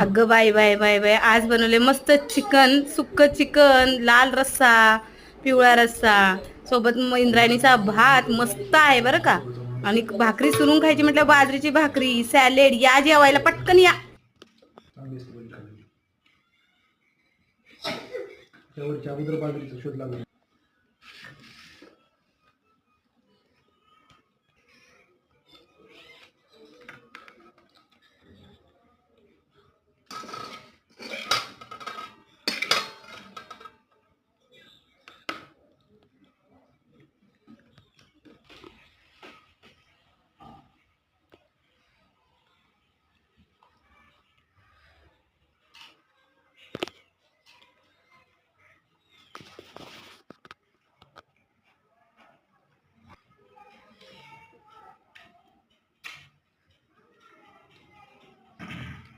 अगं bye bye bye bye आज बनवले मस्त चिकन सुक्क चिकन लाल रस्सा पिवळा रस्सा. सोबत इंद्रायणीचा भात मस्त आहे बरं का. आणि भाकरी सुरून खायची म्हटलं बाजरीची भाकरी सॅलेड या जेवायला पटकन या. शोध लागला.